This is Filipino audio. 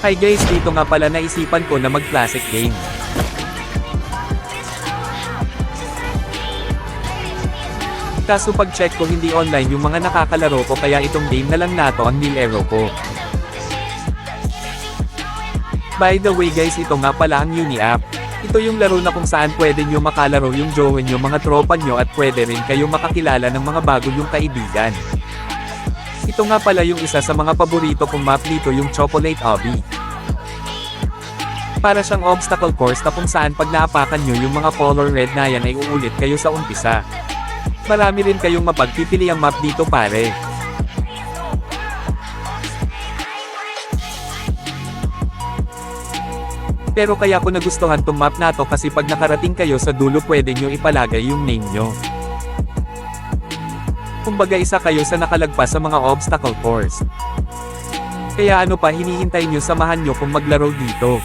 Hi guys, dito nga pala naisipan ko na mag-classic game. Kaso pag check ko hindi online yung mga nakakalaro ko kaya itong game na lang nato ang nilero ko. By the way guys ito nga pala ang Uni app. Ito yung laro na kung saan pwede nyo makalaro yung jowa nyo mga tropa nyo at pwede rin kayo makakilala ng mga bago yung kaibigan. Ito nga pala yung isa sa mga paborito kong map dito yung Chocolate Obby. Para siyang obstacle course na kung saan pag naapakan nyo yung mga color red na yan ay uulit kayo sa umpisa. Marami rin kayong mapagpipili ang map dito pare. Pero kaya ko nagustuhan tong map na to kasi pag nakarating kayo sa dulo pwede nyo ipalagay yung name nyo. Kumbaga isa kayo sa nakalagpas sa mga obstacle course. Kaya ano pa hinihintay nyo samahan nyo kung maglaro dito.